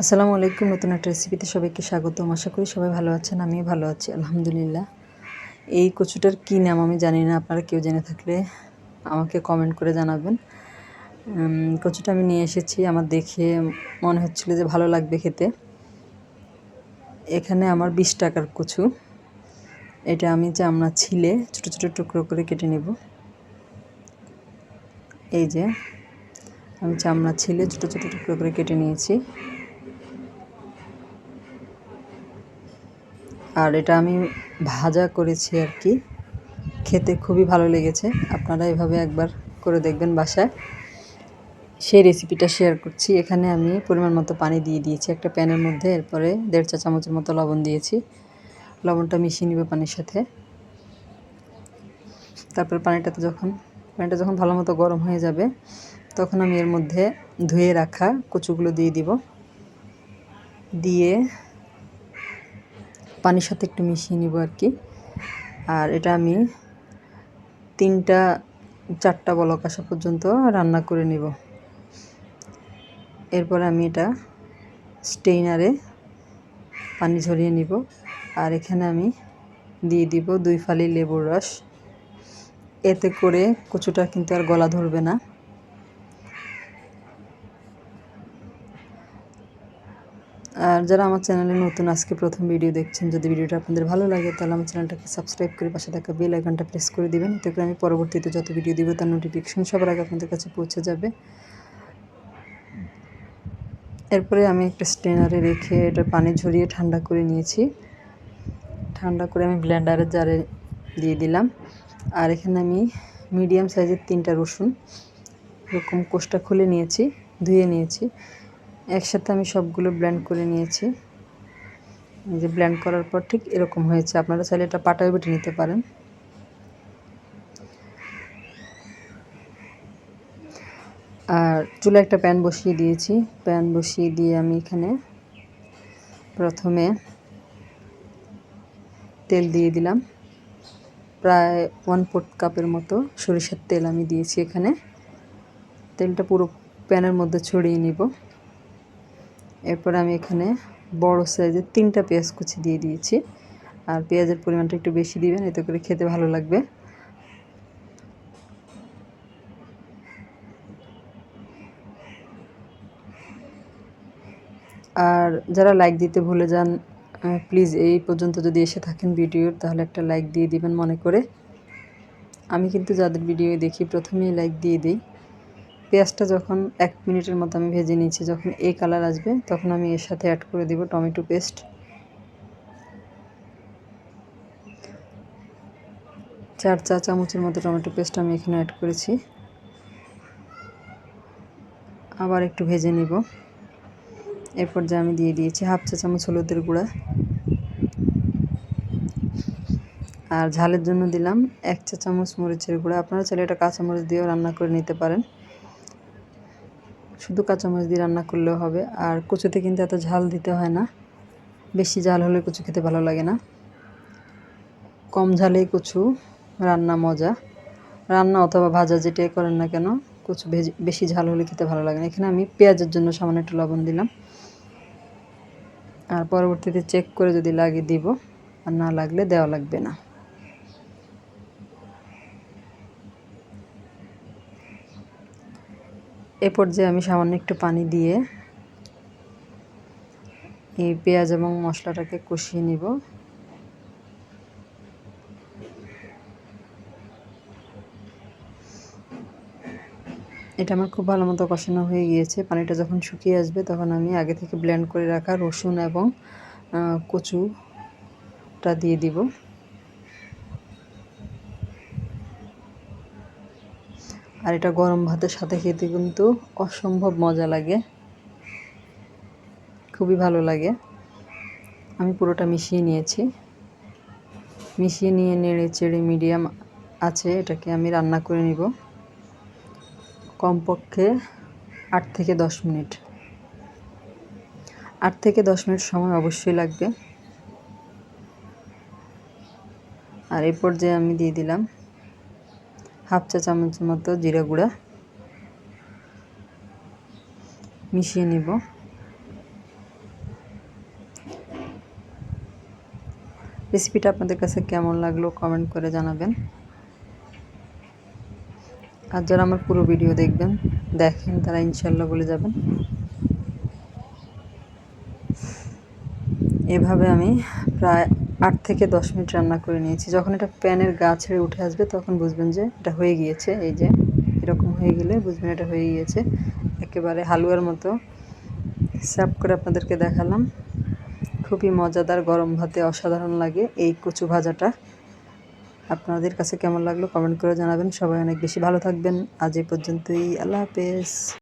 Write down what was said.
আসসালামু আলাইকুম, নতুন একটা রেসিপিতে সবাইকে স্বাগতম। আশা করি সবাই ভালো আছেন, আমিও ভালো আছি, আলহামদুলিল্লাহ। এই কচুটার কী নাম আমি জানি না, আপনারা কেউ জেনে থাকলে আমাকে কমেন্ট করে জানাবেন। কচুটা আমি নিয়ে এসেছি, আমার দেখে মনে হচ্ছিল যে ভালো লাগবে খেতে। এখানে আমার বিশ টাকার কচু। এটা আমি চামড়া ছিলে ছোটো ছোটো টুকরো করে কেটে নেব। এই যে, আমি চামড়া ছিলে ছোটো ছোটো টুকরো করে কেটে নিয়েছি। আর এটা আমি ভাজা করেছি আর কি। খেতে খুবই ভালো লেগেছে। আপনারা এভাবে একবার করে দেখবেন বাসায়। সেই রেসিপিটা শেয়ার করছি। এখানে আমি পরিমাণ মতো পানি দিয়ে দিয়েছি একটা প্যানের মধ্যে। এরপরে দেড় চা চামচের মতো লবণ দিয়েছি। লবণটা মিশিয়ে নিবে পানির সাথে। তারপর পানিটাতে যখন, পানিটা যখন ভালো মতো গরম হয়ে যাবে, তখন আমি এর মধ্যে ধুয়ে রাখা কচুগুলো দিয়ে দিব। দিয়ে পানির সাথে একটু মিশিয়ে নিব আর কি। আর এটা আমি তিনটা, চারটা বলক আসা পর্যন্ত রান্না করে নিব। এরপর আমি এটা স্টেইনারে পানি ঝরিয়ে নিব। আর এখানে আমি দিয়ে দিব দুই ফালি লেবুর রস। এতে করে কচুটা কিন্তু আর গলা ধরবে না। আর যারা আমার চ্যানেলে নতুন, আজকে প্রথম ভিডিও দেখছেন, যদি ভিডিওটা আপনাদের ভালো লাগে, তাহলে আমার চ্যানেলটাকে সাবস্ক্রাইব করে পাশে থাকা বেল আইকনটা প্রেস করে দিবেন। এতে করে আমি পরবর্তীতে যত ভিডিও দিব, তার নোটিফিকেশন সবার আগে আপনাদের কাছে পৌঁছে যাবে। এরপরে আমি একটা স্টেনারে রেখে এটা পানি ঝরিয়ে ঠান্ডা করে নিয়েছি। ঠান্ডা করে আমি ব্লেন্ডারের জারে দিয়ে দিলাম। আর এখানে আমি মিডিয়াম সাইজের তিনটা রসুন, এরকম কোষটা খুলে নিয়েছি, ধুয়ে নিয়েছি। একসাথে আমি সবগুলো ব্ল্যান্ড করে নিয়েছি। এই যে ব্ল্যান্ড করার পর ঠিক এরকম হয়েছে। আপনারা চাইলে এটা পাটায় বেটে নিতে পারেন। আর চুলা একটা প্যান বসিয়ে দিয়েছি। প্যান বসিয়ে দিয়ে আমি এখানে প্রথমে তেল দিয়ে দিলাম। প্রায় ওয়ান ফোর্থ কাপের মতো সরিষার তেল আমি দিয়েছি এখানে। তেলটা পুরো প্যানের মধ্যে ছড়িয়ে নিব। এরপর আমি এখানে বড় সাইজের তিনটা পেঁয়াজ কুচি দিয়ে দিয়েছি। আর পেঁয়াজের পরিমাণটা একটু বেশি দিবেন, এতে করে খেতে ভালো লাগবে। আর যারা লাইক দিতে ভুলে যান প্লিজ এই পর্যন্ত যদি এসে থাকেন ভিডিওর তাহলে একটা লাইক দিয়ে দিবেন মনে করে। আমি কিন্তু যাদের ভিডিও দেখি, প্রথমেই লাইক দিয়ে দিই। পেঁয়াজটা যখন এক মিনিটের মতো আমি ভেজে নিয়েছি, যখন এই কালার আসবে, তখন আমি এর সাথে অ্যাড করে দিব টমেটো পেস্ট চার, চা চামচের মতো টমেটো পেস্ট আমি এখানে অ্যাড করেছি। আবার একটু ভেজে নিব। এরপর যে আমি দিয়ে দিয়েছি হাফ চা চামচ হলুদের গুঁড়া। আর ঝালের জন্য দিলাম এক চা চামচ মরিচের গুঁড়া। আপনারা চাইলে এটা কাঁচামরিচ দিয়েও রান্না করে নিতে পারেন। শুধু কাঁচামরিচ দিয়ে রান্না করলেও হবে। আর কচুতে কিন্তু এত ঝাল দিতে হয় না। বেশি ঝাল হলে কচু খেতে ভালো লাগে না। কম ঝালেই কচু রান্না মজা। রান্না অথবা ভাজা যেটাই করেন না কেন, কচু বেশি ঝাল হলে খেতে ভালো লাগে না। এখানে আমি পেঁয়াজের জন্য সামান্য একটু লবণ দিলাম। আর পরবর্তীতে চেক করে যদি লাগে দিব, আর না লাগলে দেওয়া লাগবে না। এ পর্যায়ে আমি সামান্য একটু পানি দিয়ে এই পেঁয়াজ এবং মশলাটাকে কষিয়ে নিব। এটা আমার খুব ভালো মতো কষানো হয়ে গিয়েছে। পানিটা যখন শুকিয়ে আসবে তখন আমি আগে থেকে ব্লেন্ড করে রাখা রসুন এবং কচুটা দিয়ে দিব। আর এটা গরম ভাতের সাথে খেতে কিন্তু অসম্ভব মজা লাগে। খুবই ভালো লাগে। আমি পুরোটা মিশিয়ে নিয়েছি। মিশিয়ে নিয়ে নেড়ে চেড়ে মিডিয়াম আছে, এটাকে আমি রান্না করে নিব। কমপক্ষে আট থেকে দশ মিনিট। আট থেকে দশ মিনিট সময় অবশ্যই লাগবে। আর এরপর যে আমি দিয়ে দিলাম হাফ চা চামচ মতো জিরা গুঁড়া মিশিয়ে নেব। রেসিপিটা আপনাদের কাছে কেমন লাগল কমেন্ট করে জানাবেন। আর যারা আমার পুরো ভিডিও দেখবেন, দেখেন, তারা ইনশাল্লাহ বলে যাবেন। এভাবে আমি প্রায় আট থেকে দশ মিনিট রান্না করে নিয়েছি। যখন এটা প্যানের গা ছেড়ে উঠে আসবে, তখন বুঝবেন যে এটা হয়ে গিয়েছে। এই যে, এরকম হয়ে গেলে বুঝবেন এটা হয়ে গিয়েছে। একেবারে হালুয়ার মতো সার্ভ করে আপনাদেরকে দেখালাম। খুবই মজাদার গরম ভাতে অসাধারণ লাগে এই কচু ভাজাটা। আপনাদের কাছে কেমন লাগল কমেন্ট করে জানাবেন। সবাই অনেক বেশি ভালো থাকবেন। আজ এই পর্যন্তই। আল্লাহ হাফেজ।